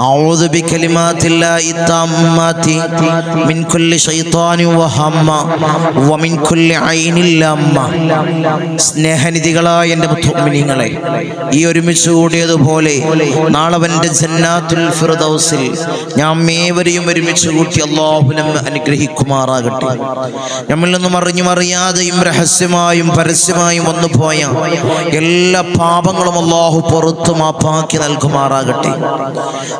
أعوذ بكلمات الله التامات من كل شيطان وهم ومن كل عين لامة സ്നേഹനിധികളായ എൻ്റെ മുത്തുമിനിങ്ങളെ ഈ ഒരുമിച്ച് കൂടിയതുപോലെ നാളവൻ്റെ ജന്നാത്തുൽ ഫിർദൗസിൽ ഞാൻ ഏവരെയും ഒരുമിച്ച് കൂട്ടി അള്ളാഹു നമ്മെ അനുഗ്രഹിക്കുമാറാകട്ടെ നമ്മിൽ നിന്നും അറിഞ്ഞും അറിയാതെയും രഹസ്യമായും പരസ്യമായും വന്നു പോയ എല്ലാ പാപങ്ങളും അള്ളാഹു പുറത്തു മാപ്പാക്കി നൽകുമാറാകട്ടെ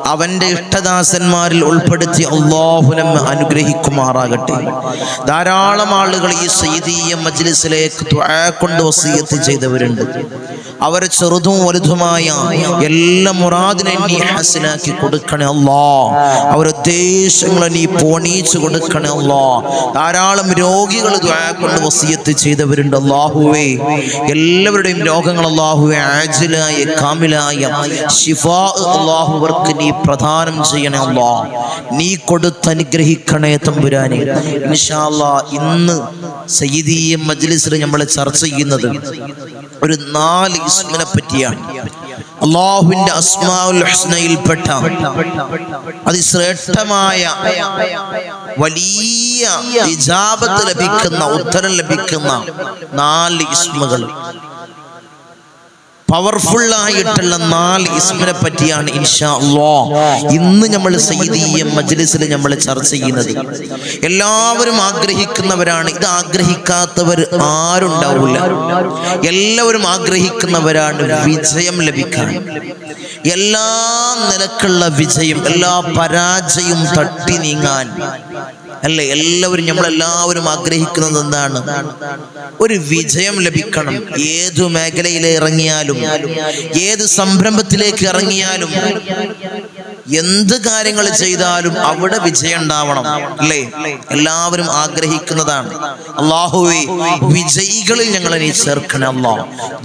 അവന്റെ ഇഷ്ടദാസന്മാരിൽ ഉൾപ്പെടുത്തി അള്ളാഹുലം അനുഗ്രഹിക്കുമാറാകട്ടെ. ധാരാളം ആളുകൾ ഈ സൈദീയ മജ്ലിസിലേക്ക് കൊണ്ട് വസീയത്ത് ചെയ്തവരുണ്ട്. അവർ ചെറുതും വലുതുമായ എല്ലാ മുറാദിനെ നീ ഹസനാക്കി കൊടുക്കണേ അല്ലോ. അവരെ ഉദ്ദേശങ്ങളെ നീ പോണീച്ചു കൊടുക്കണേ അല്ലോ. ധാരാളം രോഗികൾ കൊണ്ട് വസീയത്ത് ചെയ്തവരുണ്ട് അള്ളാഹുവേ എല്ലാവരുടെയും രോഗങ്ങൾ അല്ലാഹുവേ ആജിലായ കാമിലായ ശിഫാ അള്ളാഹുവർക്ക് നീ പ്രദാനം ചെയ്യണേ അല്ലോ. നീ കൊടുത്ത് അനുഗ്രഹിക്കണേ തമ്പുരാനെ. ഇൻഷാ അല്ലാ ഇന്ന് സയ്യിദീയ മജ്ലിസിൽ നമ്മൾ ചർച്ച ചെയ്യുന്നത് ഒരു നാല് ഇസ്മിനെ പറ്റിയാണ് അള്ളാഹുവിന്റെ അസ്മാഉൽ ഹുസ്നയിൽപ്പെട്ട അതിശ്രേഷ്ഠമായ വലിയ ഇജാബത്ത് ലഭിക്കുന്ന ഉത്തരം ലഭിക്കുന്ന നാല് ഇസ്മുകൾ. പവർഫുൾ ആയിട്ടുള്ള നാല് ഇസ്മിനെ പറ്റിയാണ് ഇൻഷാ അള്ളാ ഇന്ന് നമ്മൾ സയ്യിദീയ മജ്ലിസിൽ നമ്മൾ ചർച്ച ചെയ്യുന്നത്. എല്ലാവരും ആഗ്രഹിക്കുന്നവരാണ്. ഇത് ആഗ്രഹിക്കാത്തവർ ആരുണ്ടാവില്ല എല്ലാവരും ആഗ്രഹിക്കുന്നവരാണ് വിജയം ലഭിക്കാൻ. എല്ലാ നിലക്കുള്ള വിജയം എല്ലാ പരാജയവും തട്ടി നീങ്ങാൻ. അല്ലെ? എല്ലാവരും നമ്മളെല്ലാവരും ആഗ്രഹിക്കുന്നത് എന്താണ്? ഒരു വിജയം ലഭിക്കണം. ഏതു മേഖലയിൽ ഇറങ്ങിയാലും ഏത് സംരംഭത്തിലേക്ക് ഇറങ്ങിയാലും എന്ത് കാര്യങ്ങൾ ചെയ്താലും അവിടെ വിജയം ഉണ്ടാവണം അല്ലേ? എല്ലാവരും ആഗ്രഹിക്കുന്നതാണ്. അള്ളാഹുവേ വിജയികളിൽ ഞങ്ങളെ നീ ചേർക്കണേ അല്ലാ.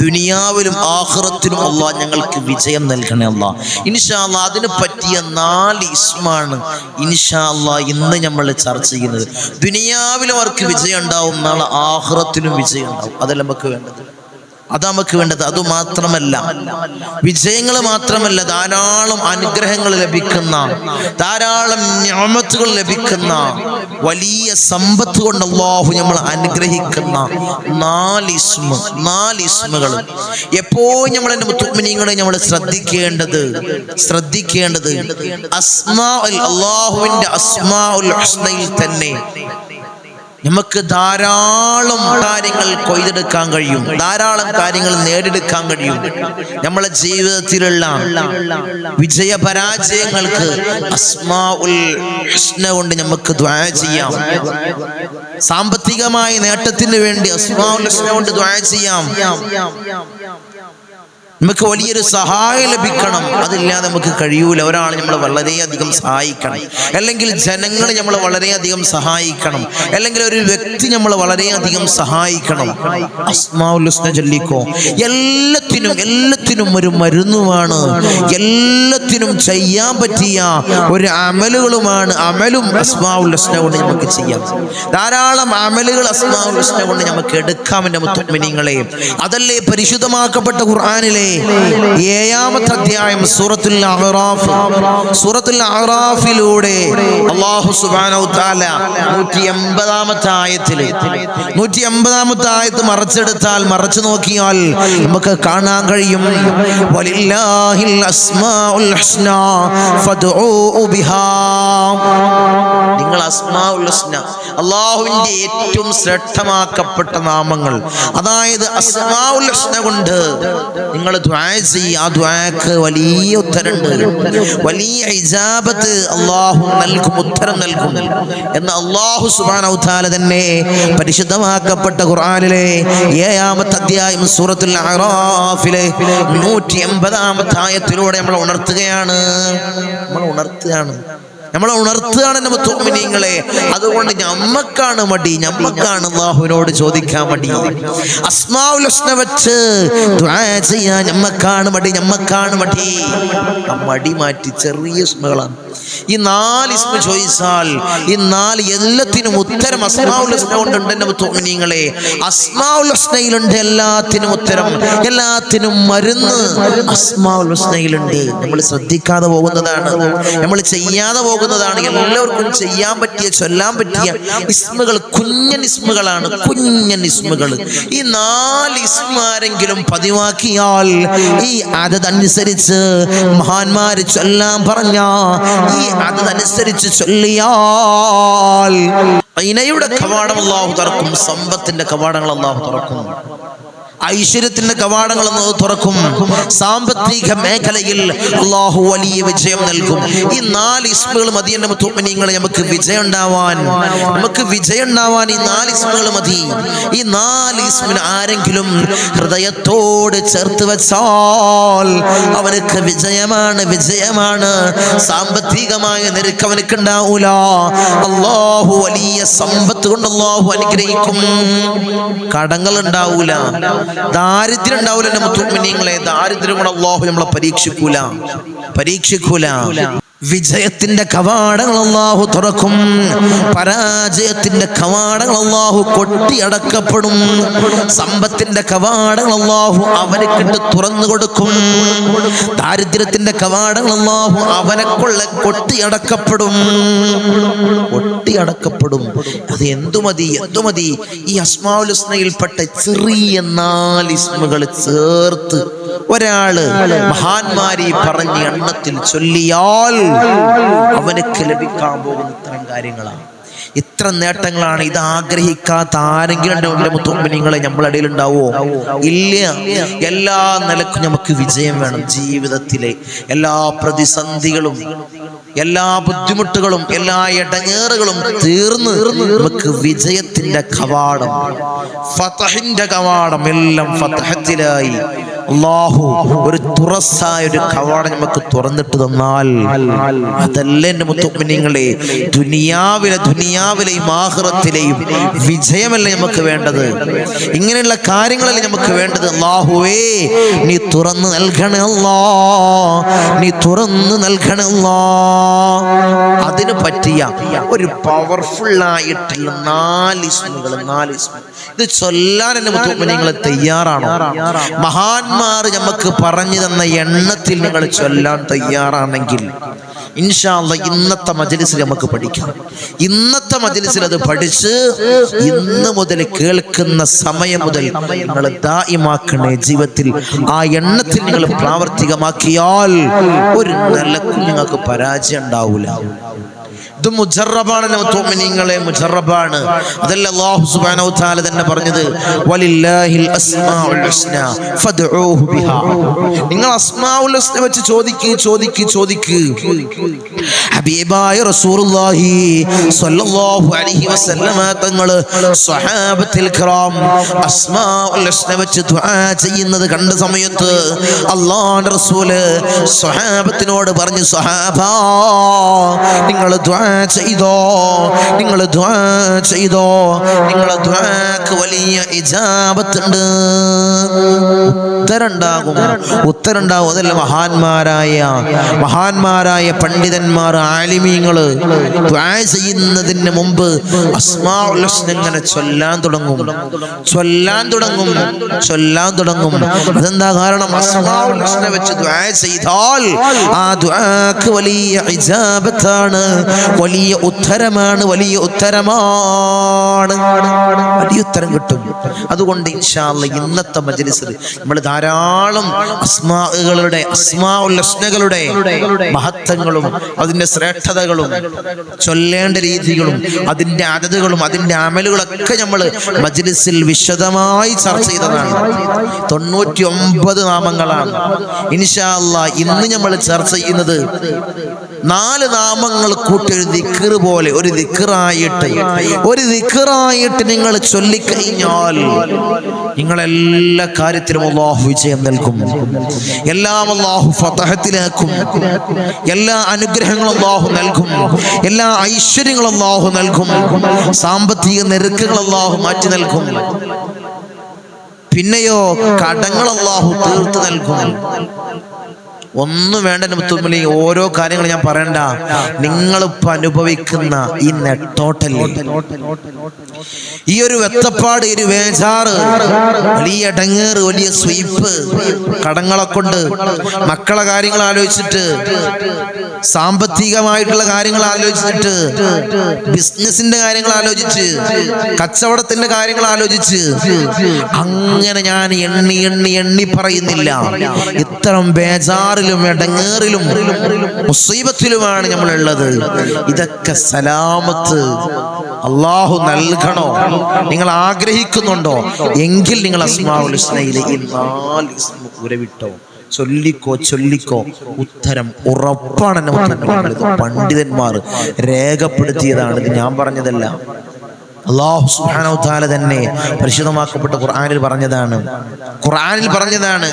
ദുനിയാവിലും ആഹ്റത്തിലും അല്ല ഞങ്ങൾക്ക് വിജയം നൽകണേ അല്ലാ. ഇൻഷാ അല്ലാ അതിന് പറ്റിയ നാല് ഇസ്മാണ് ഇൻഷാ അല്ലാ ഇന്ന് നമ്മൾ ചർച്ച ചെയ്യുന്നത്. ദുനിയാവിലും അവർക്ക് വിജയം ഉണ്ടാവും നാളെ ആഹ്റത്തിലും വിജയം ഉണ്ടാവും. അതല്ല നമുക്ക് വേണ്ടത്? അത് നമുക്ക് വേണ്ടത്. അത് മാത്രമല്ല വിജയങ്ങൾ മാത്രമല്ല ധാരാളം അനുഗ്രഹങ്ങൾ ലഭിക്കുന്ന ധാരാളം ഞാമത്തുകൾ ലഭിക്കുന്ന വലിയ സമ്പത്ത് കൊണ്ട് അള്ളാഹു നമ്മൾ അനുഗ്രഹിക്കുന്ന നാലിസ്മ നാലിസ്മകൾ എപ്പോഴും നമ്മൾ എന്റെ മുത്തുമിനിങ്ങളെ നമ്മൾ ശ്രദ്ധിക്കേണ്ടത് ശ്രദ്ധിക്കേണ്ടത് അസ്മാ അള്ളാഹുവിന്റെ അസ്മാ ഉൽ തന്നെ നമുക്ക് ധാരാളം കാര്യങ്ങൾ കൊയ്തെടുക്കാൻ കഴിയും. ധാരാളം കാര്യങ്ങൾ നേടിയെടുക്കാൻ കഴിയും. നമ്മളെ ജീവിതത്തിലുള്ള വിജയ പരാജയങ്ങൾക്ക് കൊണ്ട് നമുക്ക് ദ്വാ ചെയ്യാം. സാമ്പത്തികമായ നേട്ടത്തിന് വേണ്ടി അസ്മാ കൊണ്ട് ദ്വാ ചെയ്യാം. നമുക്ക് വലിയൊരു സഹായം ലഭിക്കണം. അതില്ലാതെ നമുക്ക് കഴിയൂല. ഒരാൾ നമ്മൾ വളരെയധികം സഹായിക്കണം. അല്ലെങ്കിൽ ജനങ്ങൾ നമ്മൾ വളരെയധികം സഹായിക്കണം. അല്ലെങ്കിൽ ഒരു വ്യക്തി നമ്മൾ വളരെയധികം സഹായിക്കണം. ചൊല്ലിക്കോ. എല്ലാത്തിനും എല്ലാത്തിനും ഒരു മരുന്നുമാണ്. എല്ലാത്തിനും ചെയ്യാൻ പറ്റിയ ഒരു അമലുകളുമാണ് അമലും അസ്മാഉൽ ഹുസ്ന കൊണ്ട് നമുക്ക് ചെയ്യാം. ധാരാളം അമലുകൾ അസ്മാഉൽ ഹുസ്ന കൊണ്ട് നമുക്ക് എടുക്കാം എന്റെ മുത്തുമിനിങ്ങളെ അതല്ലേ പരിശുദ്ധമാക്കപ്പെട്ട ഖുർആനിലെ ഏഴാമത്തെ അധ്യായം സൂറത്തുൽ അഹ്റാഫ്. സൂറത്തുൽ അഹ്റാഫിലൂടെ അല്ലാഹു സുബ്ഹാനഹു തആല 180ാമത്തെ ആയത്തിൽ 180ാമത്തെ ആയത്ത് മറച്ചെടുത്താൽ മറച്ചു നോക്കിയാൽ നമുക്ക് കാണാൻ കഴിയും. വലില്ലാഹിൽ അസ്മാഉൽ ഹുസ്ന ഫദ്ഉ ബിഹാ. നിങ്ങൾ അസ്മാഉൽ ഹുസ്ന അള്ളാഹുവിന്റെ ഏറ്റവും ശ്രേഷ്ഠമാക്കപ്പെട്ട നാമങ്ങൾ. അതായത് അസ്മാഉൽ ഹുസ്ന കൊണ്ട് നിങ്ങൾ ദ്വാ ആ ദ്വാക്ക് വലിയ ഉത്തരമുണ്ട്. വലിയ ഇജാബത്ത് അള്ളാഹു നൽകും ഉത്തരം നൽകും. എന്ന് അള്ളാഹു സുബ്ഹാനഹു തആല തന്നെ പരിശുദ്ധമാക്കപ്പെട്ട ഖുർആനിലെ ഏഴാമത്തെ അധ്യായം സൂറത്തുൽ അറാഫിലെ നൂറ്റി എൺപതാമത്തെ ആയത്തിലൂടെ നമ്മൾ ഉണർത്തുകയാണ്. നമ്മൾ ഉണർത്തുകയാണ്. നമ്മളെ ഉണർത്തുകയാണ് നമ്മ തോമിനിങ്ങളെ അതുകൊണ്ട് ഞമ്മക്കാണ് മടി ഞമ്മക്കാണ് അള്ളാഹുവിനോട് ചോദിക്കാൻ മടി. അസ്മാവുലക്ഷണ വെച്ച് ചെയ്യാൻ ഞമ്മക്കാണ് മടി ഞമ്മക്കാണ് മടി. മടി മാറ്റി ചെറിയ ഇസ്മുകളാണ് ഈ നാല് ഇസ്മ ചോദിച്ചാൽ ഈ നാല് എല്ലാത്തിനും ഉത്തരം അസ്മാവുൽ നിങ്ങളെ ഹുസ്നയിലുണ്ട് എല്ലാത്തിനും ഉത്തരം. എല്ലാത്തിനും മരുന്ന് അസ്മാവുൽ ഹുസ്നയിലുണ്ട്. നമ്മൾ ശ്രദ്ധിക്കാതെ പോകുന്നതാണ്. നമ്മൾ ചെയ്യാതെ പോകുന്നതാണ്. എല്ലാവർക്കും ചെയ്യാൻ പറ്റിയ ചൊല്ലാൻ പറ്റിയ ഇസ്മുകൾ കുഞ്ഞൻ ഇസ്മുകളാണ്. കുഞ്ഞൻ ഇസ്മുകൾ. ഈ നാല് ഇസ്മ ആരെങ്കിലും പതിവാക്കിയാൽ ഈ അതനുസരിച്ച് മഹാന്മാര് ചൊല്ലാൻ പറഞ്ഞ ഈ അതനുസരിച്ച് ചൊല്ലിയാൽ. ഇനയുടെ കവാടം അള്ളാഹു തുറക്കും സമ്പത്തിന്റെ കവാടങ്ങൾ അള്ളാഹു തുറക്കും. ഐശ്വര്യത്തിന്റെ കവാടങ്ങൾ തുറക്കും. സാമ്പത്തിക മേഖലയിൽ അള്ളാഹു വലിയ വിജയം നൽകും. ഈ നാല് ഇസ്മുകൾ മതി മുത്തുമനിങ്ങളെ നമുക്ക് വിജയം ഉണ്ടാവാൻ നമുക്ക് വിജയം ഉണ്ടാവാൻ ഈ നാല് ഇസ്മുകൾ മതി. ഈ നാല് ഇസ്മിന് ആരെങ്കിലും ഹൃദയത്തോട് ചേർത്ത് വെച്ചാൽ അവനക്ക് വിജയമാണ് വിജയമാണ്. സാമ്പത്തികമായ നിരക്ക് അവനക്ക് ഉണ്ടാവൂല അള്ളാഹു വലിയ സമ്പത്ത് കൊണ്ട് അള്ളാഹു അനുഗ്രഹിക്കും. കടങ്ങൾ ഉണ്ടാവൂല ദാരിദ്ര്യം ഉണ്ടാവില്ല മുത്തുമിനിങ്ങളെ. ദാരിദ്ര്യം അള്ളാഹു നമ്മളെ പരീക്ഷിക്കൂല. പരീക്ഷിക്കൂല. വിജയത്തിന്റെ കവാടങ്ങൾ അള്ളാഹു തുറക്കും. പരാജയത്തിന്റെ കവാടങ്ങൾ അള്ളാഹു കൊട്ടിയടക്കപ്പെടും. സമ്പത്തിന്റെ കവാടങ്ങൾ അള്ളാഹു അവനക്കിട്ട് തുറന്നു കൊടുക്കും. ദാരിദ്ര്യത്തിന്റെ കവാടങ്ങൾ അള്ളാഹു അവനെ കൊള്ള കൊട്ടിയടക്കപ്പെടും. കൊട്ടിയടക്കപ്പെടും. അത് എന്തുമതി എന്തുമതി എന്തു മതി? ഈ അസ്മാവുലുസ്നയിൽപ്പെട്ട ചെറിയ നാല് ചേർത്ത് ഒരാൾ മഹാന്മാരി പറഞ്ഞ എണ്ണത്തിൽ ചൊല്ലിയാൽ അവനക്ക് ലഭിക്കാൻ പോകുന്ന ഇത്തരം കാര്യങ്ങളാണ്. ഇത്ര നേട്ടങ്ങളാണ് ഇത് ആഗ്രഹിക്കാത്ത ആരെങ്കിലും ഉണ്ടെങ്കിൽ മുത്തുമ്പനിങ്ങളെ നമ്മളിടയിൽ ഉണ്ടാവോ ഇല്ല. എല്ലാ നിലക്കും നമുക്ക് വിജയം വേണം ജീവിതത്തിലെ. എല്ലാ പ്രതിസന്ധികളും എല്ലാ ബുദ്ധിമുട്ടുകളും എല്ലാ ഇടങ്ങേറുകളും തീർന്ന് നമുക്ക് വിജയത്തിന്റെ കവാടം ഫതഹിന്റെ കവാടം എല്ലാം ഫതഹത്തിലായി. അള്ളാഹു ഒരു തുറസായ ഒരു കവാടം നമുക്ക് തുറന്നിട്ട് തന്നാൽ അതല്ല എന്റെ മുത്തുമിനിങ്ങളെ ദുനിയാവിലെ ദുനിയാവിലെയും ആഹ്റത്തിലെയും വിജയമല്ലേ നമുക്ക് വേണ്ടത്? ഇങ്ങനെയുള്ള കാര്യങ്ങളല്ലേ നമുക്ക് വേണ്ടത്? അള്ളാഹുവേ നീ തുറന്ന് നൽകണല്ലോ നീ തുറന്ന് നൽകണല്ലോ അതിന് പറ്റിയ ഒരു പവർഫുൾ ആയിട്ടുള്ള നാല് ഇസ്മുകൾ നാല് ഇസ്മു. ഇത് ചൊല്ലാൻ എന്റെ മുത്തുമിനിങ്ങൾ തയ്യാറാണോ? മഹാന്മാർ നമുക്ക് പറഞ്ഞു തന്ന എണ്ണത്തിൽ നിങ്ങൾ ചൊല്ലാൻ തയ്യാറാണെങ്കിൽ ഇൻഷാല്ല ഇന്നത്തെ മജലിസിൽ നമുക്ക് പഠിക്കാം. ഇന്നത്തെ മജലിസിൽ അത് പഠിച്ച് ഇന്ന് മുതൽ കേൾക്കുന്ന സമയം മുതൽ നിങ്ങൾ ദായിമാക്കണേ ജീവിതത്തിൽ. ആ എണ്ണത്തിൽ നിങ്ങൾ പ്രാവർത്തികമാക്കിയാൽ ഒരു നല്ല നിങ്ങൾക്ക് പരാജയം ഉണ്ടാവൂല. ഇത് മുജറബാണ് മുഅ്മിനീങ്ങളെ മുജറബാണ്. അതല്ല അല്ലാഹു സുബ്ഹാനഹു തആല തന്നെ പറഞ്ഞത് വലില്ലാഹിൽ അസ്മാഉൽ ഹുസ്ന ഫദ്ഊഹു ബിഹാ. നിങ്ങൾ അസ്മാഉൽ ഹുസ്ന വെച്ച് ചോദിക്ക് ചോദിക്ക് ചോദിക്ക്. ഹബീബായ റസൂലുള്ളാഹി സ്വല്ലല്ലാഹു അലൈഹി വസല്ലമ തങ്ങൾ സ്വഹാബത്തിൽ കിറാം അസ്മാഉൽ ഹുസ്ന വെച്ച് ദുആ ചെയ്യുന്നത് കണ്ട സമയത്ത് അല്ലാഹുവിന്റെ റസൂൽ സ്വഹാബത്തിനോട് പറഞ്ഞു സ്വഹാബാ നിങ്ങൾ ദ്വാ ചെയ്തോ? നിങ്ങൾ ചെയ്തോ? നിങ്ങളെ വലിയ ഇജാബത്തുണ്ട്. ഉത്തരണ്ടാകും. ഉത്തരണ്ടാകും. അതല്ല മഹാന്മാരായ മഹാന്മാരായ പണ്ഡിതന്മാർ ആലിമീങ്ങൾ ചെയ്യുന്നതിന് മുമ്പ് ഇങ്ങനെ ചൊല്ലാൻ തുടങ്ങും. ചൊല്ലാൻ തുടങ്ങും. ചൊല്ലാൻ തുടങ്ങും. അതെന്താ കാരണം? വെച്ച് ചെയ്താൽ ആ ദ്വാക്ക് വലിയ ഇജാബത്താണ്. വലിയ ഉത്തരമാണ് വലിയ ഉത്തരമാണ് വലിയ ഉത്തരം കിട്ടും. അതുകൊണ്ട് ഇൻഷാല്ല ഇന്നത്തെ മജ്ലിസിൽ നമ്മൾ ധാരാളം അസ്മാകളുടെ അസ്മാ ഉല്ലസ്നകളുടെ മഹത്വങ്ങളും അതിന്റെ ശ്രേഷ്ഠതകളും ചൊല്ലേണ്ട രീതികളും അതിന്റെ അതതുകളും അതിന്റെ അമലുകളൊക്കെ നമ്മൾ മജ്ലിസിൽ വിശദമായി ചർച്ച ചെയ്തതാണ്. തൊണ്ണൂറ്റി ഒമ്പത് നാമങ്ങളാണ്. ഇൻഷാല്ല ഇന്ന് നമ്മൾ ചർച്ച ചെയ്യുന്നത് നാല് നാമങ്ങൾ കൂട്ടി ഒരു ദിക്കറ് പോലെ ഒരു ദിക്കറായിട്ട് ഒരു ദിക്കറായിട്ട് നിങ്ങൾ ചൊല്ലിക്കഴിഞ്ഞാൽ നിങ്ങളെല്ലാ കാര്യത്തിലും അള്ളാഹു വിജയം നൽകും. എല്ലാം അള്ളാഹു ഫതഹത്തിലാക്കും. എല്ലാ അനുഗ്രഹങ്ങളും അള്ളാഹു നൽകും. എല്ലാ ഐശ്വര്യങ്ങളും അള്ളാഹു നൽകും. സാമ്പത്തിക നെരുക്കങ്ങൾ അള്ളാഹു മാറ്റി നൽകും. പിന്നെയോ കടങ്ങൾ അള്ളാഹു തീർത്ത് നൽകും. ഒന്നും വേണ്ട മുത്തുമ്മലി ഓരോ കാര്യങ്ങൾ ഞാൻ പറയണ്ട. നിങ്ങളിപ്പോ അനുഭവിക്കുന്ന ഈ നെട്ടോട്ടൽ ഈ ഒരു വെത്തപ്പാട് ഒരു വേചാറ് വലിയ ഇടങ്ങേറ് വലിയ സ്വീപ്പ് കടങ്ങളെ കൊണ്ട് മക്കളെ കാര്യങ്ങൾ ആലോചിച്ചിട്ട് സാമ്പത്തികമായിട്ടുള്ള കാര്യങ്ങൾ ആലോചിച്ചിട്ട് ബിസിനസിന്റെ കാര്യങ്ങൾ ആലോചിച്ച് കച്ചവടത്തിന്റെ കാര്യങ്ങൾ ആലോചിച്ച് അങ്ങനെ ഞാൻ എണ്ണി എണ്ണി എണ്ണി പറയുന്നില്ല. ഇത്തരം ബേജാറിലും ഇടങ്ങേറിലും മുസീബത്തിലുമാണ് നമ്മളുള്ളത്. ഇതൊക്കെ സലാമത്ത് അള്ളാഹു നൽകണോ? നിങ്ങൾ ആഗ്രഹിക്കുന്നുണ്ടോ? എങ്കിൽ നിങ്ങൾ അസ്മാവുൽ ഈ നാല് ചൊല്ലിക്കോ ചൊല്ലിക്കോ. ഉത്തരം ഉറപ്പാണ്. പണ്ഡിതന്മാർ രേഖപ്പെടുത്തിയതാണ്. ഇത് ഞാൻ പറഞ്ഞതല്ല. അള്ളാഹു സുബ്ഹാനഹു താല തന്നെ പരിശുദ്ധമാക്കപ്പെട്ട ഖുർആാനിൽ പറഞ്ഞതാണ്. ഖുർആാനിൽ പറഞ്ഞതാണ്.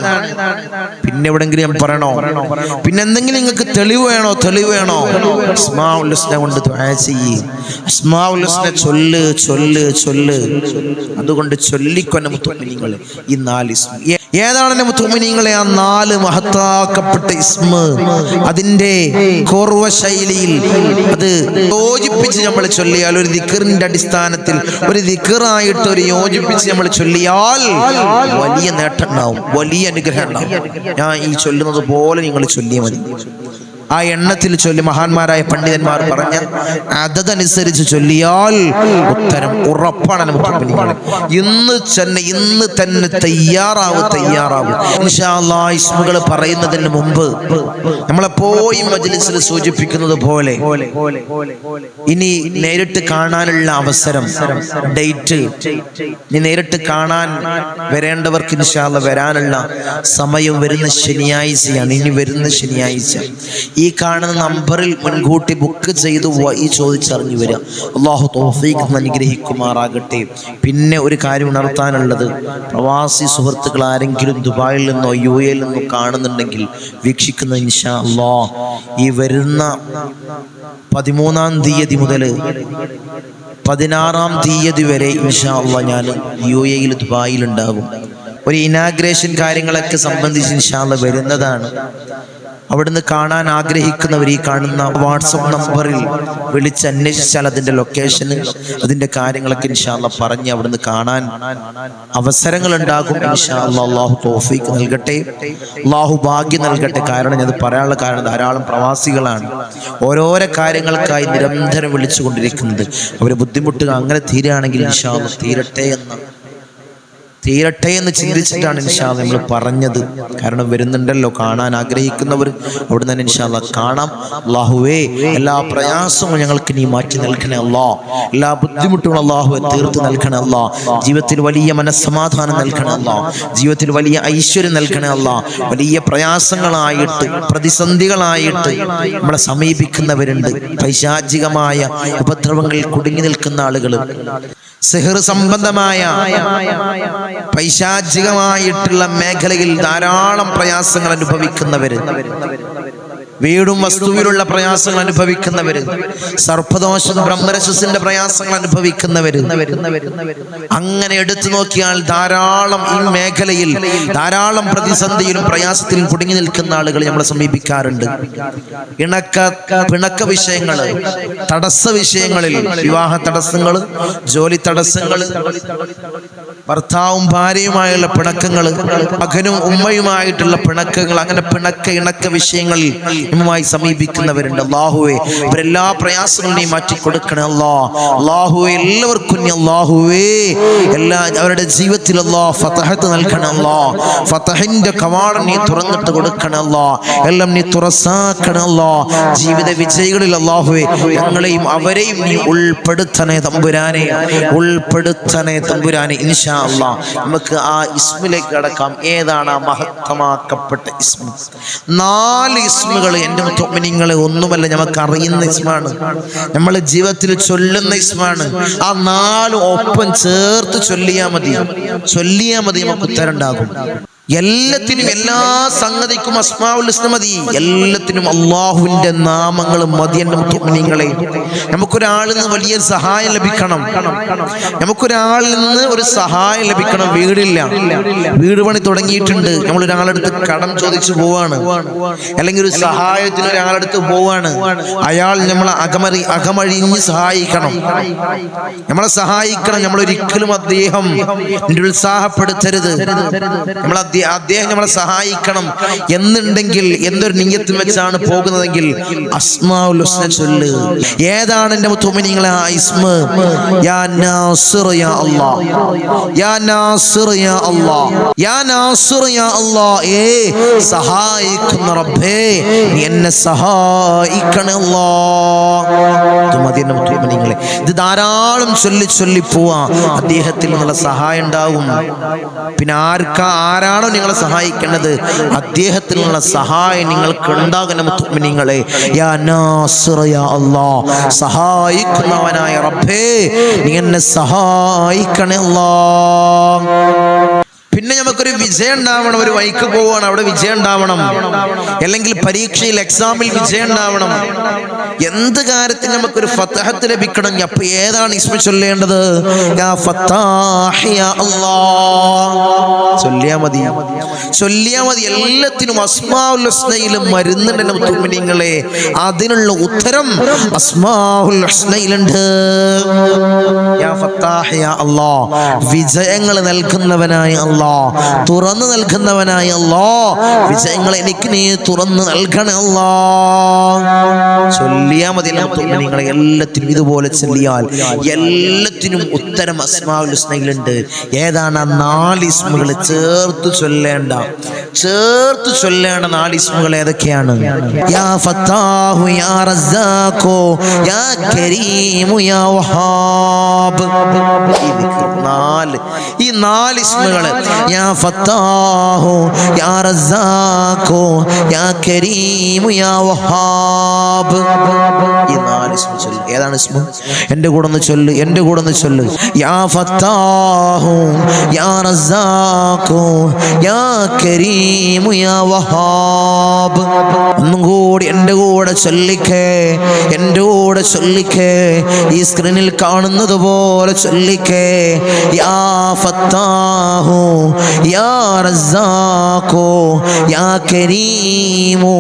പിന്നെ എവിടെങ്കിലും ഞാൻ പറയണോ? പിന്നെ എന്തെങ്കിലും നിങ്ങൾക്ക് തെളിവ് വേണോ? തെളിവ് വേണോ? കൊണ്ട് ചൊല്ല് ചൊല്ല് ചൊല്ല്. അതുകൊണ്ട് ചൊല്ലിക്കൊന്ന മുത്തുമിനിങ്ങൾ ഈ നാല് ഏതാണ് എന്റെ മുത്തുമിനിങ്ങളെ ആ നാല് മഹത്താക്കപ്പെട്ട ഇസ്മ. അതിന്റെ കോർവ ശൈലിയിൽ അത് യോജിപ്പിച്ച് നമ്മൾ ചൊല്ലിയാൽ ഒരു ദിക്കറിന്റെ അടിസ്ഥാനത്തിൽ ഒരു ദിക്കറായിട്ട് ഒരു യോജിപ്പിച്ച് നമ്മൾ ചൊല്ലിയാൽ വലിയ നേട്ടം ഉണ്ടാവും വലിയ അനുഗ്രഹം ഉണ്ടാവും. ഞാൻ ഈ ചൊല്ലുന്നത് പോലെ നിങ്ങൾ ചൊല്ലിയ മതി. ആ എണ്ണത്തിൽ ചൊല്ലി മഹാന്മാരായ പണ്ഡിതന്മാർ പറഞ്ഞ അതനുസരിച്ച് ചൊല്ലിയാൽ ഉത്തരം ഉറപ്പാണ്. ഇന്ന് തന്നെ ഇന്ന് തന്നെ തയ്യാറാവും തയ്യാറാവും. ഇസ്മുകൾ പറയുന്നതിന് മുമ്പ് പോയി മജ്ലിസിൽ സൂചിപ്പിക്കുന്നത് പോലെ ഇനി നേരിട്ട് കാണാനുള്ള അവസരം ഡേറ്റ് ഇനി നേരിട്ട് കാണാൻ വരേണ്ടവർക്ക് ഇൻഷാല്ല വരാനുള്ള സമയം വരുന്ന ശനിയാഴ്ചയാണ്. ഇനി വരുന്ന ശനിയാഴ്ച. ഈ കാണുന്ന നമ്പറിൽ മുൻകൂട്ടി ബുക്ക് ചെയ്ത് വഴി ചോദിച്ചറിഞ്ഞു വരിക. അള്ളാഹു തോഫീഖ് അനുഗ്രഹിക്കുമാറാകട്ടെ പിന്നെ ഒരു കാര്യം ഉണർത്താനുള്ളത്. പ്രവാസി സുഹൃത്തുക്കൾ ആരെങ്കിലും ദുബായിൽ നിന്നോ യു എയിൽ നിന്നോ കാണുന്നുണ്ടെങ്കിൽ വീക്ഷിക്കുന്ന ഇൻഷാ അള്ളാ ഈ വരുന്ന പതിമൂന്നാം തീയതി മുതൽ പതിനാറാം തീയതി വരെ ഇൻഷാ അള്ളാ ഞാൻ യു എയിൽ ദുബായിൽ ഉണ്ടാകും. ഒരു ഇനാഗ്രേഷൻ കാര്യങ്ങളൊക്കെ സംബന്ധിച്ച് ഇൻഷാ അള്ളാ വരുന്നതാണ്. അവിടുന്ന് കാണാൻ ആഗ്രഹിക്കുന്നവർ ഈ കാണുന്ന വാട്സപ്പ് നമ്പറിൽ വിളിച്ച് അന്വേഷിച്ചാൽ അതിന്റെ ലൊക്കേഷന് അതിന്റെ കാര്യങ്ങളൊക്കെ ഇൻഷാല്ല പറഞ്ഞ് അവിടുന്ന് കാണാൻ അവസരങ്ങൾ ഉണ്ടാകും ഇൻഷാല്ല അള്ളാഹു നൽകട്ടെ. അള്ളാഹു ഭാഗ്യം നൽകട്ടെ. കാരണം ഞാൻ പറയാനുള്ള കാരണം ധാരാളം പ്രവാസികളാണ്. ഓരോരോ കാര്യങ്ങൾക്കായി നിരന്തരം വിളിച്ചുകൊണ്ടിരിക്കുന്നത്. അവരെ ബുദ്ധിമുട്ടുക അങ്ങനെ തീരുകയാണെങ്കിൽ ഇൻഷാല്ല തീരട്ടെ എന്ന്. തീരട്ടെ എന്ന് ചിന്തിച്ചിട്ടാണ് ഇൻഷാ നമ്മൾ പറഞ്ഞത്. കാരണം വരുന്നുണ്ടല്ലോ കാണാൻ ആഗ്രഹിക്കുന്നവർ. അവിടെ നിന്ന് ഇൻഷാല്ല കാണാം. അള്ളാഹുവേ എല്ലാ പ്രയാസവും ഞങ്ങൾക്ക് നീ മാറ്റി നൽകണേ അല്ലാ. എല്ലാ ബുദ്ധിമുട്ടുകളും അള്ളാഹുവെ തീർത്ത് നൽകണേ അല്ലാ. ജീവിതത്തിൽ വലിയ മനസ്സമാധാനം നൽകണേ അല്ലാ. ജീവിതത്തിൽ വലിയ ഐശ്വര്യം നൽകണേ അല്ലാ. വലിയ പ്രയാസങ്ങളായിട്ട് പ്രതിസന്ധികളായിട്ട് നമ്മളെ സമീപിക്കുന്നവരുണ്ട്. പൈശാചികമായ ഉപദ്രവങ്ങളിൽ കുടുങ്ങി നിൽക്കുന്ന ആളുകൾ സെഹർ സംബന്ധമായ പൈശാചികമായിട്ടുള്ള മേഖലയിൽ ധാരാളം പ്രയാസങ്ങൾ അനുഭവിക്കുന്നവര്. വീടും വസ്തുവിലുള്ള പ്രയാസങ്ങൾ അനുഭവിക്കുന്നവര് സർപ്പദോഷം ബ്രഹ്മരശസിന്റെ പ്രയാസങ്ങൾ അനുഭവിക്കുന്നവര്. അങ്ങനെ എടുത്തു നോക്കിയാൽ ധാരാളം ഈ മേഖലയിൽ ധാരാളം പ്രതിസന്ധിയിലും പ്രയാസത്തിലും കുടുങ്ങി നിൽക്കുന്ന ആളുകൾ നമ്മളെ സമീപിക്കാറുണ്ട്. ഇണക്ക പിണക്ക വിഷയങ്ങൾ തടസ്സ വിഷയങ്ങളിൽ വിവാഹ തടസ്സങ്ങൾ ജോലി തടസ്സങ്ങൾ ഭർത്താവും ഭാര്യയുമായുള്ള പിണക്കങ്ങൾ മകനും ഉമ്മയുമായിട്ടുള്ള പിണക്കങ്ങൾ അങ്ങനെ പിണക്ക ഇണക്ക വിഷയങ്ങളിൽ ഇമ്മുമായി സമീപിക്കുന്നവരുണ്ട്. അള്ളാഹുവെ ഇവരെല്ലാ പ്രയാസങ്ങളും നീ മാറ്റി കൊടുക്കണേ അല്ലാ. അള്ളാഹുവെ എല്ലാവർക്കും നീ അള്ളാഹുവേ എല്ലാ അവരുടെ ജീവിതത്തിൽ അല്ലാ ഫതഹത്ത് നൽകണേ അല്ലാ. ഫതഹിന്റെ കവാടം നീ തുറന്നിട്ട് കൊടുക്കണേ അല്ലാ. എല്ലാം നീ തുറസാക്കണേ അല്ലാ. ജീവിത വിജയികളിൽ അള്ളാഹുവെ ഞങ്ങളെയും അവരെയും നീ ഉൾപ്പെടുത്തണേ തമ്പുരാനെ. ഉൾപ്പെടുത്തണേ തമ്പുരാനെ. ഇൻഷാ അള്ളാ നമുക്ക് ആ ഇസ്മിലേക്ക് കടക്കാം. ഏതാണ് ആ മഹത്തമാക്കപ്പെട്ട ഇസ്മ? നാല് ഇസ്മുകൾ എന്റെ മുത്തമ്മനിങ്ങളെ ഒന്നുമല്ല നമുക്ക് അറിയുന്ന ഇസ്മാണ്. നമ്മൾ ജീവിതത്തിൽ ചൊല്ലുന്ന ഇസ്മാണ്. ആ നാല് ഒപ്പം ചേർത്ത് ചൊല്ലിയാ മതി. ചൊല്ലിയാ മതി നമുക്ക് ഉത്തരം ഉണ്ടാകും. എല്ലാത്തിനും എല്ലാ സംഗതിക്കും അസ്മാവുൽ മതി. എല്ലാത്തിനും അള്ളാഹുവിന്റെ നാമങ്ങളും മതി എന്റെ മുത്തുമിനിങ്ങളെ നമുക്കൊരാളിൽ നിന്ന് വലിയ സഹായം ലഭിക്കണം. നമുക്കൊരാളിൽ നിന്ന് ഒരു സഹായം ലഭിക്കണം. വീടില്ല. വീട് പണി തുടങ്ങിയിട്ടുണ്ട്. നമ്മൾ ഒരാളെടുത്ത് കടം ചോദിച്ചു പോവാണ്. അല്ലെങ്കിൽ ഒരു സഹായത്തിന് ഒരാളെടുത്ത് പോവാണ്. അയാൾ നമ്മളെ അകമറി അകമഴിഞ്ഞ് സഹായിക്കണം. നമ്മളെ സഹായിക്കണം. നമ്മൾ ഒരിക്കലും അദ്ദേഹം നിരുത്സാഹപ്പെടുത്തരുത്. നമ്മൾ അദ്ദേഹം നമ്മളെ സഹായിക്കണം എന്നുണ്ടെങ്കിൽ എന്തൊരു നീയത്തിൽ വെച്ചാണ് പോകുന്നതെങ്കിൽ അസ്മാഉൽ ഹുസ്ന ചൊല്ല്. ഏതാണ് എന്റെ മുത്തുമിനിങ്ങളെ ആ ഇസ്മ? യാ നാസിർ യാ അല്ലാ. യാ നാസിർ യാ അല്ലാ. യാ നാസിർ യാ അല്ലാ. ഏ സഹായിക്കുന്ന റബ്ബേ നീ എന്നെ സഹായിക്കണേ അല്ലാ. മതി എന്റെ മുത്തുമിനിങ്ങളെ. ഇത് ധാരാളം ചൊല്ലി ചൊല്ലി പോവാ. അദ്ദേഹത്തിൽ നിന്നുള്ള സഹായം ഉണ്ടാവും. പിന്നെ ആർക്കാ ആരാണോ നിങ്ങളെ സഹായിക്കേണ്ടത്? അദ്ദേഹത്തിനുള്ള സഹായം നിങ്ങൾക്ക് ഉണ്ടാകണം നിങ്ങളെ യാ നാസിർ യാ അല്ലാ. സഹായിക്കുന്നവനായ റബ്ബേ നീ എന്നെ സഹായിക്കണേ അല്ലാ. പിന്നെ നമുക്കൊരു വിജയം ഉണ്ടാവണം ഒരു വൈക്ക് പോവാണ് അവിടെ വിജയം ഉണ്ടാവണം. അല്ലെങ്കിൽ പരീക്ഷയിൽ എക്സാമിൽ വിജയം ഉണ്ടാവണം. എന്ത് കാര്യത്തിന് നമുക്കൊരു ഫത്തഹത്ത് ലഭിക്കണം. അപ്പൊ ഏതാണ് ഇസ്മ ചൊല്ലേണ്ടത്? അല്ലാഹ്. ചൊല്ലിയാ മതി. ചൊല്ലിയാ മതി. എല്ലാത്തിനും അസ്മാഉൽ ഹുസ്നയിലും മരുന്നുണ്ടല്ലോ തുമ്മിനിങ്ങളെ. അതിനുള്ള ഉത്തരം അസ്മാഉൽ ഹുസ്നയിലുണ്ട്. യാ ഫത്താഹ് യാ അല്ലാഹ്. വിജയങ്ങൾ നൽകുന്നവനായ അല്ലാ തുറന്നു നൽകുന്നവനായ അല്ലാ വിജയങ്ങൾ എനിക്ക് നീ തുറന്നു നൽകണേ അല്ലാ ചൊല്ലിയാ മതി നിങ്ങളെ എല്ലാത്തിനും ഇതുപോലെ ചൊല്ലിയാൽ. എല്ലാത്തിനും ഉത്തരം അസ്മാഉൽ ഹുസ്നയിലുണ്ട്. ഏതാണ്? ആ നാല് ഇസ്മുകൾ ചേർത്ത് ചൊല്ലേണ്ട. ചേർത്ത് ചൊല്ലേണ്ട നാല് ഇസ്മുകൾ ഏതൊക്കെയാണ്? യാ ഫത്താഹു യാ റസ്സാഖു യാ കരീമു യാ വഹാബ്. നാല് ഈ നാല് ഇസ്മുകൾ യാ ഫത്താഹു യാ റസാഖു യാ കരീമു യാ വഹാബ്. ഈ നാല് ഇസ്മു ഏതാണ് ഇസ്മു? എന്റെ കൂടെ ഒന്ന് ചൊല്ല് എന്റെ കൂടെ ഒന്ന് ചൊല്ല്. യാ ഫത്താഹു യാ റസ്സാഖു യാ കരീമു യാ വഹാബ്. ഒന്നും കൂടി എന്റെ കൂടെ ചൊല്ലിക്കേ എന്റെ കൂടെ ചൊല്ലിക്കേ. ഈ സ്ക്രീനിൽ കാണുന്നത് പോലെ ചൊല്ലിക്കേ. യാ ഫത്താഹു യാ റസ്സാഖു യാ കരീമു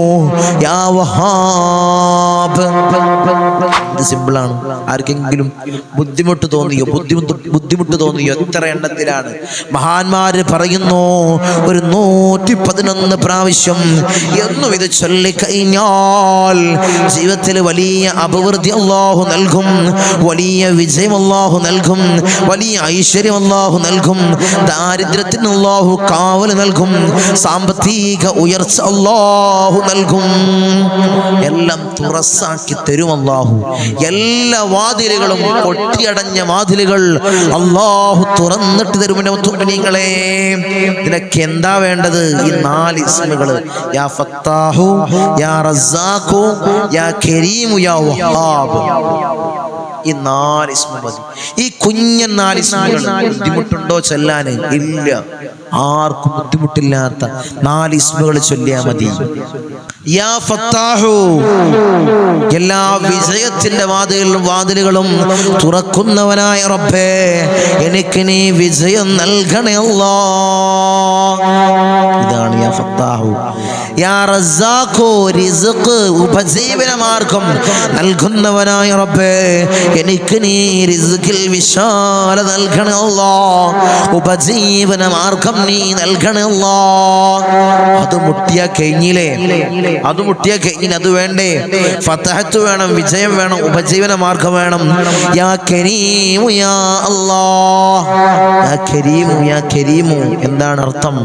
യാ വഹാബ്. സിമ്പിളാണ് ആർക്കെങ്കിലും ബുദ്ധിമുട്ട് തോന്നിയോ? ബുദ്ധിമുട്ട് ബുദ്ധിമുട്ട് തോന്നിയോ? എത്ര എണ്ണത്തിലാണ്? മഹാന്മാര് പറയുന്നു ഒരു നൂറ്റി പതിനൊന്ന് പ്രാവശ്യം എന്നും ഇത് ചൊല്ലിക്കഴിഞ്ഞാൽ ജീവിതത്തിൽ വലിയ അഭിവൃദ്ധി അള്ളാഹു നൽകും വലിയ വിജയം അള്ളാഹു നൽകും വലിയ ഐശ്വര്യം അള്ളാഹു നൽകും ദാരിദ്ര്യത്തിന് അള്ളാഹു കാവൽ നൽകും സാമ്പത്തിക ഉയർച്ച അള്ളാഹു നൽകും. എല്ലാം തുറസാക്കി തരും അള്ളാഹു എല്ലാ വാതിലുകളും കൊട്ടിയടഞ്ഞ വാതിലുകൾ അള്ളാഹു തുറന്നിട്ട് തരും എന്റെ മുത്തുമണികളെ ഇതിനൊക്കെ എന്താ വേണ്ടത്? ഈ നാല് ഇസ്മുകൾ യാ ഫത്താഹു യാ റസാഖു യാ കരീമു യാ വഹാബ്. ഈ നാല് ഇസ്മു മതി. ഈ കുഞ്ഞൻ നാല് ഇസ്മുകൾ ബുദ്ധിമുട്ടുണ്ടോ ചൊല്ലാന്? ഇല്ല. ആർക്കും ബുദ്ധിമുട്ടില്ലാത്ത നാല് ഇസ്മുകൾ ചൊല്ലിയാ മതി. യാ ഫത്താഹു. എല്ലാ വിജയത്തിന്റെ വാതിലും വാതിലുകളും തുറക്കുന്നവനായ റബ്ബേ എനിക്ക് നീ വിജയം നൽകണേ അല്ലാ. ഇതാണ് യാ ഫത്താഹു. യാ റസാഖു റിസ്ഖ് ഉപജീവന മാർഗം നൽകുന്നവനായ റബ്ബേ എനിക്ക് നീ റിസ്ഖിൽ വിശാല നൽകണല്ലോ ഉപജീവന മാർഗം നീ നൽകണല്ലോ അത് മുട്ടിയ കഴിഞ്ഞില്ലേ അത് മുട്ടിയ കഴിഞ്ഞില്ല അത് വേണ്ടേ. ഫത്തഹത്ത് വേണം വിജയം വേണം ഉപജീവന മാർഗം വേണം. യാ കരീമു യാ അല്ലാ. യാ കരീമു യാ കരീമു. എന്താണ് അർത്ഥം?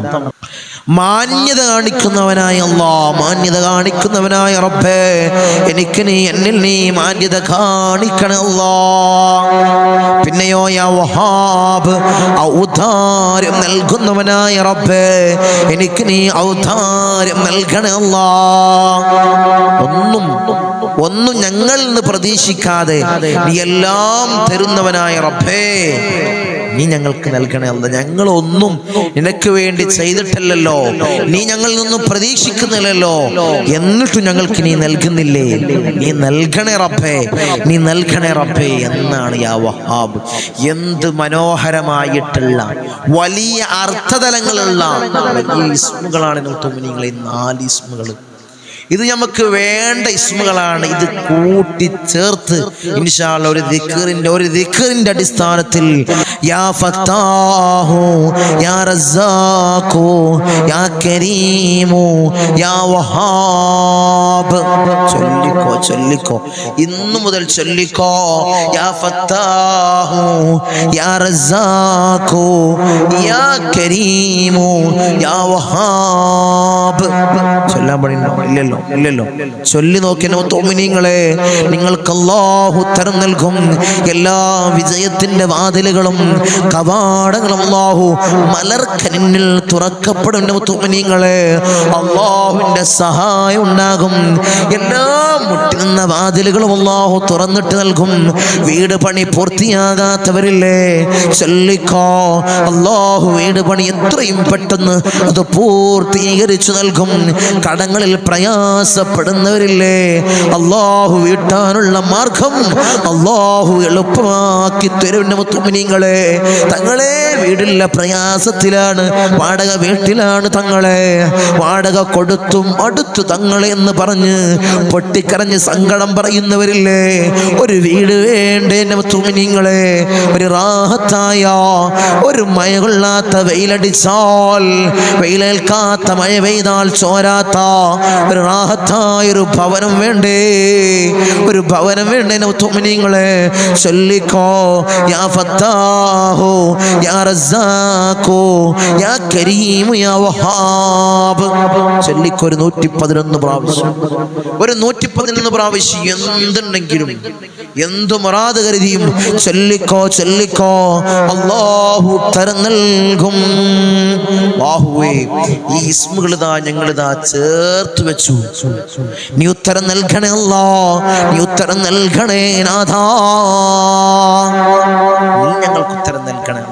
മാന്യത കാണിക്കുന്നവനായ അല്ലാ മാന്യത കാണിക്കുന്നവനായ റബ്ബേ എനിക്ക് നീ എന്നിൽ നീ മാന്യത കാണിക്കണ പിന്നെയോ യാ വഹാബ് ഔദാരം നൽകുന്നവനായ റബ്ബേ എനിക്ക് നീ ഔദാരം നൽകണ ഒന്നും ഒന്നും ഞങ്ങളിൽ നിന്ന് പ്രതീക്ഷിക്കാതെ നീ എല്ലാം തരുന്നവനായ റബ്ബേ നീ ഞങ്ങൾക്ക് നൽകണേ അല്ല. ഞങ്ങളൊന്നും നിനക്ക് വേണ്ടി ചെയ്തിട്ടില്ലല്ലോ. നീ ഞങ്ങളിൽ നിന്ന് പ്രതീക്ഷിക്കുന്നില്ലല്ലോ. എന്നിട്ടും ഞങ്ങൾക്ക് നീ നൽകുന്നില്ലേ? നീ നൽകണേ റബ്ബേ. നീ നൽകണേ റബ്ബേ എന്നാണ് യാ വഹാബ്. എന്ത് മനോഹരമായിട്ടുള്ള വലിയ അർത്ഥതലങ്ങളുള്ള വലിയ ഇസ്മുകളാണ് നിങ്ങൾ ഈ നാല് ഇസ്മുകൾ ഇത് നമുക്ക് വേണ്ട ഇസ്മുകളാണ്. ഇത് കൂട്ടിച്ചേർത്ത് ഇൻഷാല്ല ഒരു ദിക്കറിന്റെ ഒരു ദിക്കറിന്റെ അടിസ്ഥാനത്തിൽ യാ ഫത്താഹു യാ റസാഖു യാ കരീമു യാ വഹാബ്. ചൊല്ലിക്കോ ചൊല്ലിക്കോ. ഇന്നു മുതൽ ചൊല്ലിക്കോ. യാ ഫത്താഹു യാ റസാഖു യാ കരീമു യാ വഹാബ്. ചൊല്ലാൻ പണിയുണ്ടോ? ഇല്ലല്ലോ. ഇല്ലല്ലോ. ചൊല്ലി നോക്കിയ തോമിനിങ്ങളെ നിങ്ങൾക്ക് അല്ലാഹു ഉത്തരം നൽകും. എല്ലാ വിജയത്തിന്റെ വാതിലുകളും കവാടങ്ങളും അല്ലാഹു മലർക്കനിൽ തുറക്കപ്പെടും. തോമിനിങ്ങളെ അള്ളാഹുവിന്റെ സഹായം ഉണ്ടാകും. എല്ലാ മുട്ടുന്ന വാതിലുകളും അല്ലാഹു തുറന്നിട്ട് നൽകും. വീട് പണി പൂർത്തിയാകാത്തവരില്ലേ? ചൊല്ലിക്കോ അള്ളാഹു വീട് പണി എത്രയും പെട്ടെന്ന് അത് പൂർത്തീകരിച്ചു നൽകും. കടങ്ങളിൽ പ്രയാസപ്പെടുന്നവരില്ലേ അള്ളാഹു വീട്ടാനുള്ള മാർഗം അള്ളാഹു എളുപ്പമാക്കി തരുന്ന മുത്തുമിനിങ്ങളെ. തങ്ങളെ വീടില്ല പ്രയാസത്തിലാണ് വാടക വീട്ടിലാണ് തങ്ങളെ. വാടക കൊടുത്തും അടുത്തു തങ്ങളെ എന്ന് പറഞ്ഞ് പൊട്ടിക്കരഞ്ഞ് സങ്കടം പറയുന്നവരില്ലേ? ഒരു വീട് വേണ്ടേ മുത്തുമിനിങ്ങളെ? ഒരു റാഹത്തായ ഒരു മഴ കൊള്ളാത്ത വെയിലടിച്ചാൽ വെയിലേൽക്കാത്ത മഴ പെയ്താൽ ചോരാത്ത ഒരു റാഹത്തായ ഒരു ഭവനം വേണ്ടേ? ഒരു ഭവനം വേണ്ടേ തുമിനിങ്ങളെ? ചൊല്ലിക്കോ യാ ഫത്താഹോ യാ റസാഖു യാ കരീമു യാ വഹാബ്. ചൊല്ലിക്കോ ഒരു നൂറ്റി പതിനൊന്ന് പ്രാവശ്യം. ഒരു നൂറ്റി പതിനൊന്ന് പ്രാവശ്യം എന്തുണ്ടെങ്കിലും എന്തു മറാത് കരുതിയും ചൊല്ലിക്കോ ചൊല്ലിക്കോ അള്ളാഹു ഉത്തരം നൽകും. ബാഹുവേ ഈ ഇസ്മുകൾ ഇതാ ഞങ്ങളിതാ ചേർത്ത് വെച്ചു. നീ ഉത്തരം നൽകണേ അല്ലോ. നീ ഉത്തരം നൽകണേ നാഥാ. നീ ഞങ്ങൾക്ക് ഉത്തരം നൽകണേ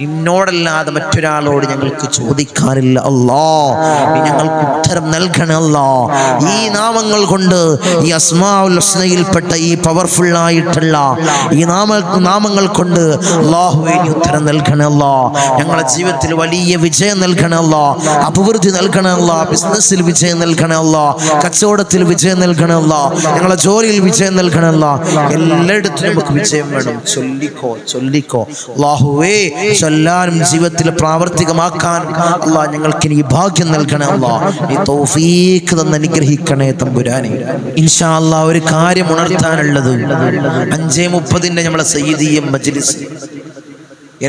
നിന്നോടല്ലാതെ മറ്റൊരാളോട് ഞങ്ങൾക്ക് ചോദിക്കാറില്ല അല്ലോ ഞങ്ങൾക്ക് ഉത്തരം നൽകണേ അല്ലാ. ഈ നാമങ്ങൾ കൊണ്ട് ഈ അസ്മാഉൽ ഈ പവർഫുൾ ആയിട്ടുള്ള ഈ നാമ നാമങ്ങൾ കൊണ്ട് അള്ളാഹുവേ നീ ഉത്തരം നൽകണേ അല്ലാ. ഞങ്ങളുടെ ജീവിതത്തിൽ വലിയ വിജയം നൽകണേ അല്ലാ. അഭിവൃദ്ധി നൽകണേ അല്ലാ. ബിസിനസ്സിൽ വിജയം നൽകണേ അല്ലാ. കച്ചവടത്തിൽ വിജയം നൽകണേ അല്ലാ. ഞങ്ങളുടെ ജോലിയിൽ വിജയം നൽകണേ അല്ലാ. എല്ലായിടത്തും നമുക്ക് വിജയം വേണം. ചൊല്ലിക്കോ ചൊല്ലിക്കോ. അള്ളാഹുവേ ചൊല്ലാനും ജീവിതത്തിൽ പ്രാവർത്തികമാക്കാൻ അല്ല ഞങ്ങൾക്ക് ഇനി ഭാഗ്യം നൽകണേ അള്ളാഹ് നീ തൗഫീഖ് തന്ന് അനുഗ്രഹിക്കണേ തമ്പുരാനെ. ഇൻഷാ ഒരു കാര്യം ഉണർത്താനുള്ളത് അഞ്ചേ മുപ്പതിന്റെ നമ്മളെ സയ്യിദീയം മജ്ലിസ്.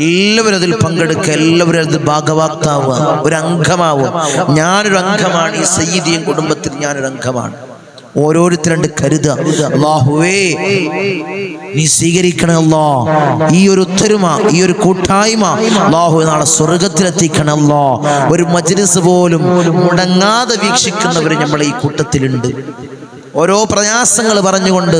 എല്ലാവരും അതിൽ പങ്കെടുക്കുക എല്ലാവരും അതിൽ ഭാഗവാക്താവുക ഒരു അംഗമാവുക. ഞാനൊരു അംഗമാണ് ഈ സയ്യിദിയും കുടുംബത്തിൽ ഞാനൊരു അംഗമാണ് ഓരോരുത്തരുണ്ട് കരുതുക. നീ സ്വീകരിക്കണേ അല്ലാ. ഈ ഒരു ഒത്തൊരുമ ഈ ഒരു കൂട്ടായ്മ അള്ളാഹു നാളെ സ്വർഗത്തിലെത്തിക്കണല്ലോ ഒരു മജ്ലിസ് പോലും മുടങ്ങാതെ വീക്ഷിക്കുന്നവർ നമ്മൾ ഈ കൂട്ടത്തിലുണ്ട്. ഓരോ പ്രയാസങ്ങൾ പറഞ്ഞുകൊണ്ട്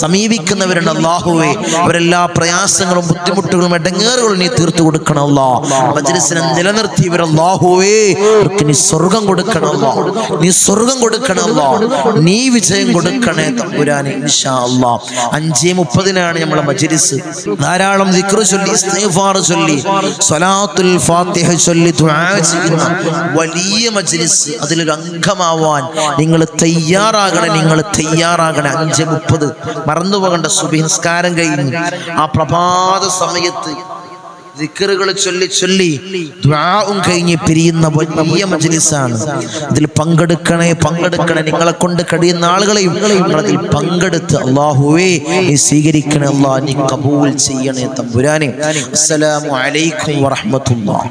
സമീപിക്കുന്നവരുണ്ട് അള്ളാഹുവെ അവരെല്ലാ പ്രയാസങ്ങളും ബുദ്ധിമുട്ടുകളും ഇടങ്ങേറുകളും നീ തീർത്തു കൊടുക്കണം അല്ലാ. മജ്ലിസിനെ നിലനിർത്തിയവർ അള്ളാഹുവേ അവർക്ക് നീ സ്വർഗം കൊടുക്കണം അല്ലാ. നീ സ്വർഗം കൊടുക്കണം അല്ലാ. നീ വിജയം കൊടുക്കണേ തമ്പുരാനെ അല്ലാ. അഞ്ചേ മുപ്പതിനാണ് നമ്മളെ മജ്ലിസ്. ധാരാളം ദിക്റ് ചൊല്ലി ഇസ്തിഗ്ഫാർ ചൊല്ലി സ്വലാത്തുൽ ഫാത്തിഹ ചൊല്ലി ദുആ ചെയ്യുന്ന വലിയ മജ്ലിസ്. അതിലൊരു അംഗമാവാൻ നിങ്ങൾ തയ്യാറാകണം നിങ്ങൾ തയ്യാറാകണം. അഞ്ച് മുപ്പത്. മറന്നു പോകേണ്ട സുബിസ്കാരം കഴിഞ്ഞു. ആ പ്രഭാത സമയത്ത് ദിക്കറുകൾ ചൊല്ലി ചൊല്ലി ദ്വാവും കഴിഞ്ഞ് പിരിയുന്ന വലിയ മജ്ലിസാണ്. ഇതിൽ പങ്കെടുക്കണേ പങ്കെടുക്കണേ. നിങ്ങളെ കൊണ്ട് കഴിയുന്ന ആളുകളെയും നിങ്ങളതിൽ പങ്കെടുത്ത് അള്ളാഹുവേ നീ സ്വീകരിക്കണേ. അല്ലാ നീ കബൂൽ ചെയ്യണേ തമ്പുരാനെ. അസ്സലാമു അലൈക്കും വറഹ്മത്തുള്ളാഹി.